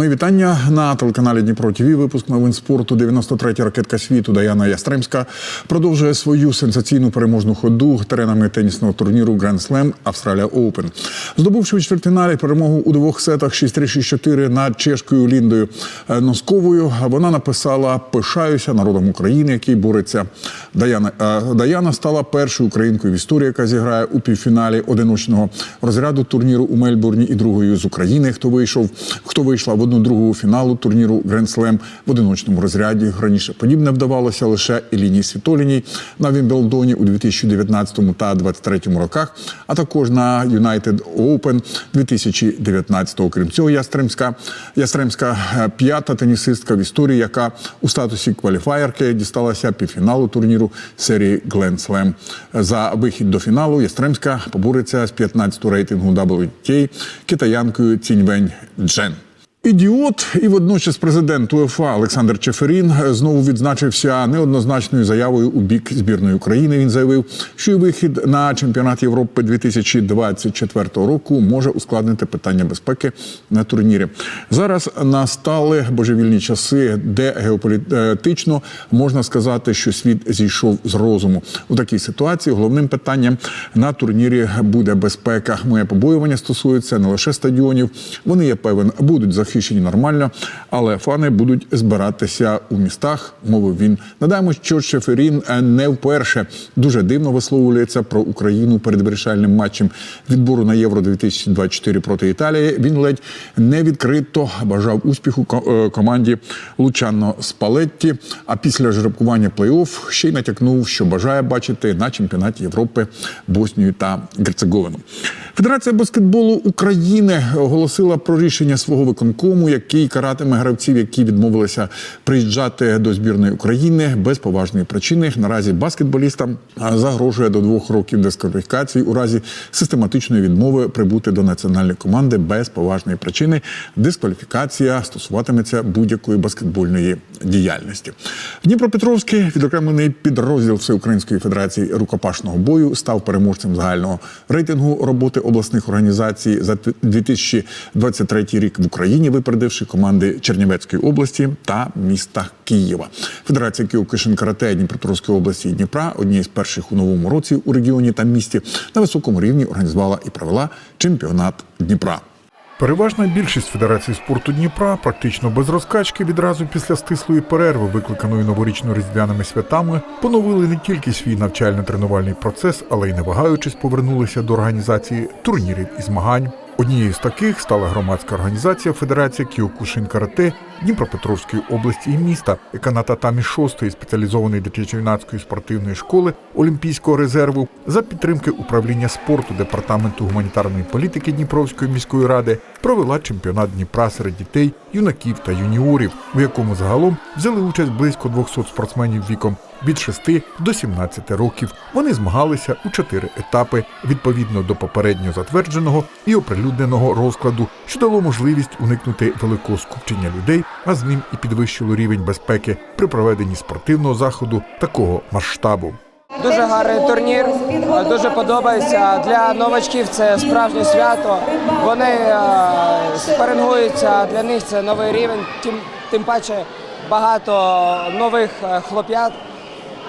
Мої вітання на телеканалі Дніпро ТВ. Випуск новин спорту. 93-я ракетка світу Даяна Ястремська продовжує свою сенсаційну переможну ходу теренами тенісного турніру Grand Slam Австралія Open. Здобувши у четвертьфіналі перемогу у двох сетах 6-3-6-4 над чешкою Ліндою е, Носковою, вона написала Пишаюся народом України, який бореться. Даяна е, Даяна стала першою українкою в історії, яка зіграє у півфіналі одиночного розряду турніру у Мельбурні і другою з України. Хто вийшов, хто вийшла в другу фіналу турніру Slam в одиночному розряді. Раніше подібне вдавалося лише Еліні Світоліній на Вімблдоні у 2019 та 2023 роках, а також на United Open 2019. Крім цього, Ястремська Ястремська е, п'ята тенісистка в історії, яка у статусі кваліфаєрки дісталася півфіналу турніру серії Slam. За вихід до фіналу Ястремська побореться з 15-го рейтингу WTA китаянкою Ціньвень Джен. Ідіот і водночас президент УЄФА Олександр Чеферін знову відзначився неоднозначною заявою у бік збірної України. Він заявив, що вихід на чемпіонат Європи 2024 року може ускладнити питання безпеки на турнірі. Зараз настали божевільні часи, де геополітично можна сказати, що світ зійшов з розуму. У такій ситуації головним питанням на турнірі буде безпека. Моє побоювання стосується не лише стадіонів. Вони я певен будуть захищені нормально, але фани будуть збиратися у містах. Мовив він. Надаємо, що Шеферін не вперше дуже дивно висловлюється про Україну перед вирішальним матчем відбору на євро 2024 проти Італії. Він ледь не відкрито бажав успіху е, команді Лучано Спалетті. А після жеребкування плей-офф ще й натякнув, що бажає бачити на чемпіонаті Європи Боснію та Герцеговину. Федерація баскетболу України оголосила про рішення свого виконкому, який каратиме гравців, які відмовилися приїжджати до збірної України без поважної причини. Наразі баскетболістам загрожує до двох років дискваліфікації у разі систематичної відмови прибути до національної команди без поважної причини. Дискваліфікація стосуватиметься будь-якої баскетбольної діяльності. Дніпропетровський відокремлений підрозділ Всеукраїнської федерації рукопашного бою став переможцем загального рейтингу роботи обласних організацій за 2023 рік в Україні, випередивши команди Чернівецької області та міста Києва. Федерація Кіокушин Карате Дніпропетровської області і Дніпра, однієї з перших у новому році у регіоні та місті, на високому рівні організувала і провела чемпіонат Дніпра. Переважна більшість Федерації спорту Дніпра практично без розкачки відразу після стислої перерви, викликаної новорічно-різдвяними святами, поновили не тільки свій навчально-тренувальний процес, але й не вагаючись повернулися до організації турнірів і змагань. Однією з таких стала громадська організація Федерація Кіокушин Карате Дніпропетровської області і міста, яка на татамі шостої спеціалізованої дитячо-юнацької спортивної школи Олімпійського резерву за підтримки управління спорту департаменту гуманітарної політики Дніпровської міської ради провела чемпіонат Дніпра серед дітей, юнаків та юніорів, у якому загалом взяли участь близько 200 спортсменів віком від 6 до 17 років. Вони змагалися у чотири етапи відповідно до попередньо затвердженого і оприлюдненого розкладу, що дало можливість уникнути великого скупчення людей, а з ним і підвищило рівень безпеки при проведенні спортивного заходу такого масштабу. Дуже гарний турнір, дуже подобається. Для новачків це справжнє свято. Вони е, спарингуються, для них це новий рівень, тим, тим паче багато нових е, хлоп'ят.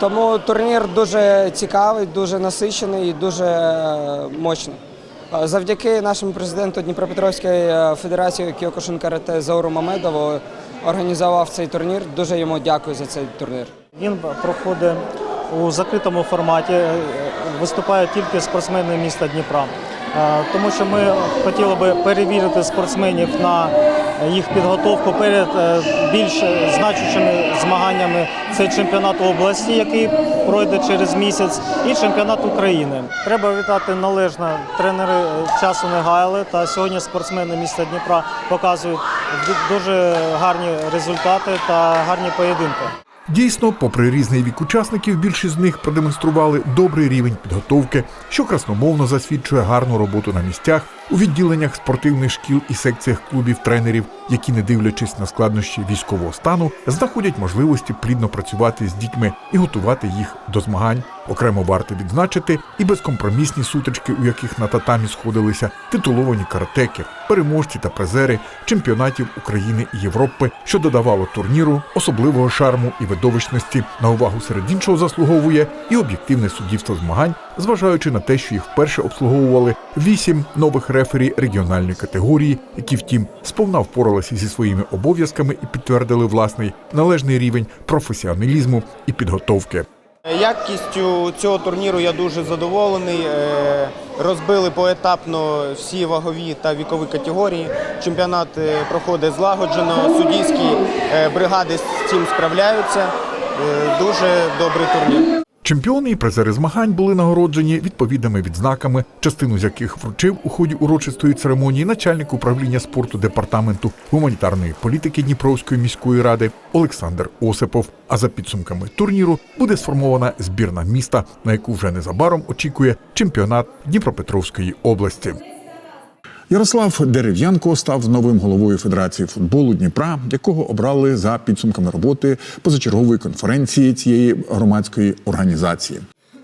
Тому турнір дуже цікавий, дуже насичений і дуже е, мощний. Е, Завдяки нашому президенту Дніпропетровської е, федерації Кіокушин Карате Зауру Мамедову організував цей турнір. Дуже йому дякую за цей турнір. Він проходить у закритому форматі, виступають тільки спортсмени міста Дніпра. Е, Тому що ми хотіли би перевірити спортсменів на їх підготовку перед е, більш значущими змаганнями. Це чемпіонат області, який пройде через місяць, і чемпіонат України. Треба вітати належно. Тренери е, часу не гаяли. Та сьогодні спортсмени міста Дніпра показують дуже гарні результати та гарні поєдинки. Дійсно, попри різний вік учасників, більшість з них продемонстрували добрий рівень підготовки, що красномовно засвідчує гарну роботу на місцях у відділеннях спортивних шкіл і секціях клубів тренерів, які, не дивлячись на складнощі військового стану, знаходять можливості плідно працювати з дітьми і готувати їх до змагань. Окремо варто відзначити і безкомпромісні сутички, у яких на татамі сходилися титуловані каратеки, переможці та призери чемпіонатів України і Європи, що додавало турніру особливого шарму і видовищності. На увагу серед іншого заслуговує і об'єктивне суддівство змагань, зважаючи на те, що їх вперше обслуговували вісім нових рефері регіональної категорії, які, втім, сповна впоралися зі своїми обов'язками і підтвердили власний належний рівень професіоналізму і підготовки. Якістю цього турніру я дуже задоволений. Е, Розбили поетапно всі вагові та вікові категорії. Чемпіонат е, проходить злагоджено, суддівські е, бригади з цим справляються. Дуже добрий турнір. Чемпіони і призери змагань були нагороджені відповідними відзнаками, частину з яких вручив у ході урочистої церемонії начальник управління спорту департаменту гуманітарної політики Дніпровської міської ради Олександр Осипов. А за підсумками турніру буде сформована збірна міста, на яку вже незабаром очікує чемпіонат Дніпропетровської області. Ярослав Дерев'янко став новим головою Федерації футболу Дніпра, якого обрали за підсумками роботи позачергової конференції цієї громадської організації.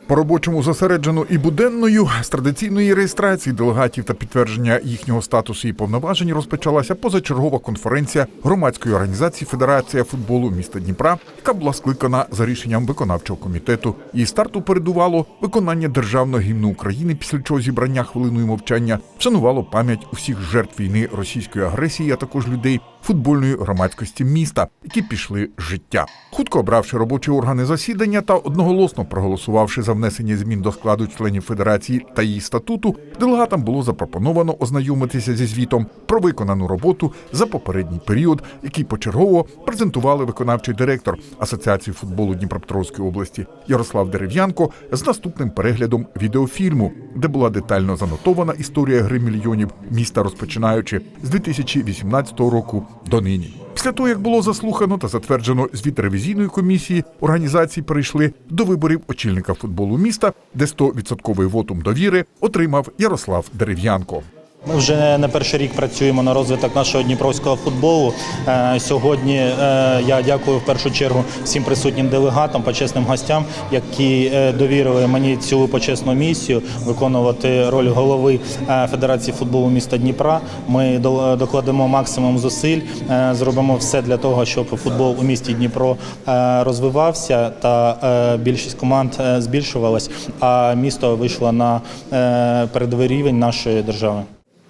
По робочому зосереджено і буденною з традиційної реєстрації делегатів та підтвердження їхнього статусу і повноважень розпочалася позачергова конференція громадської організації Федерація футболу міста Дніпра, яка була скликана за рішенням виконавчого комітету. Її старту передувало виконання державного гімну України, після чого зібрання хвилиною мовчання вшанувало пам'ять усіх жертв війни російської агресії, а також людей футбольної громадськості міста, які пішли з життя. Хутко обравши робочі органи засідання та одноголосно проголосувавши за внесення змін до складу членів федерації та її статуту, делегатам було запропоновано ознайомитися зі звітом про виконану роботу за попередній період, який почергово презентували виконавчий директор Асоціації футболу Дніпропетровської області Ярослав Дерев'янко з наступним переглядом відеофільму, де була детально занотована історія гри мільйонів міста, розпочинаючи з 2018 року до нині. Після того, як було заслухано та затверджено звіт ревізійної комісії, організації перейшли до виборів очільника футболу міста, де 100% вотум довіри отримав Ярослав Дерев'янко. Ми вже не перший рік працюємо на розвиток нашого дніпровського футболу. Е, Сьогодні е, я дякую в першу чергу всім присутнім делегатам, почесним гостям, які е, довірили мені цю почесну місію виконувати роль голови Федерації футболу міста Дніпра. Ми до- докладемо максимум зусиль, зробимо все для того, щоб футбол у місті Дніпро розвивався та більшість команд збільшувалась, а місто вийшло на передовий рівень нашої держави.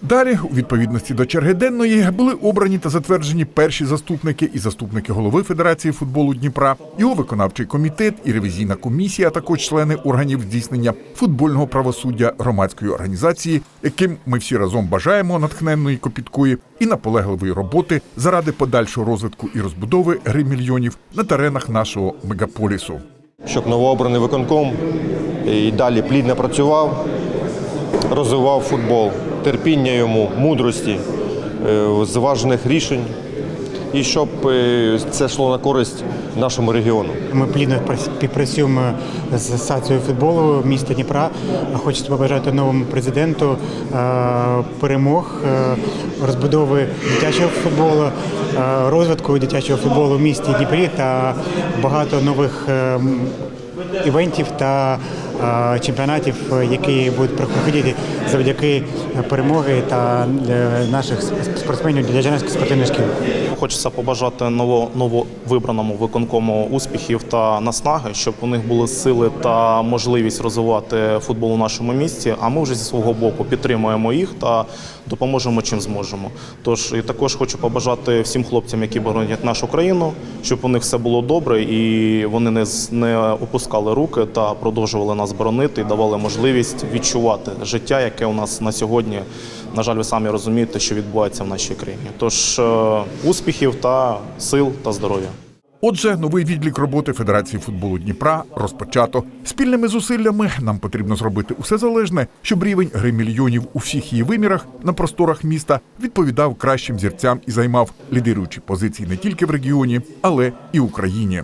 Далі, у відповідності до черги денної, були обрані та затверджені перші заступники і заступники голови Федерації футболу Дніпра, його виконавчий комітет і ревізійна комісія, а також члени органів здійснення футбольного правосуддя громадської організації, яким ми всі разом бажаємо натхненної копіткої і наполегливої роботи заради подальшого розвитку і розбудови гри мільйонів на теренах нашого мегаполісу. щоб новообраний виконком і далі плідно працював, розвивав футбол, терпіння йому, мудрості, е, зважених рішень, і щоб е, це йшло на користь нашому регіону. Ми плідно співпрацюємо з асоціацією футболу міста Дніпра. Хочеться побажати новому президенту е, перемог, розбудови дитячого футболу, розвитку дитячого футболу в місті Дніпрі та багато нових івентів та чемпіонатів, е, які будуть проходити завдяки перемоги та е, наших спортсменів для Жаневської спортивної шкіли. Хочеться побажати ново, нововибраному виконкому успіхів та наснаги, щоб у них були сили та можливість розвивати футбол у нашому місті. А ми вже зі свого боку підтримуємо їх та допоможемо чим зможемо. Тож і також хочу побажати всім хлопцям, які боронять нашу країну, щоб у них все було добре і вони не не опускали руки та продовжували нас боронити і давали можливість відчувати життя, яке у нас на сьогодні. На жаль, ви самі розумієте, що відбувається в нашій країні. Тож е, успіхів та сил та здоров'я. Отже, новий відлік роботи Федерації футболу Дніпра розпочато. Спільними зусиллями нам потрібно зробити усе залежне, щоб рівень гри мільйонів у всіх її вимірах на просторах міста відповідав кращим зірцям і займав лідируючі позиції не тільки в регіоні, але і Україні.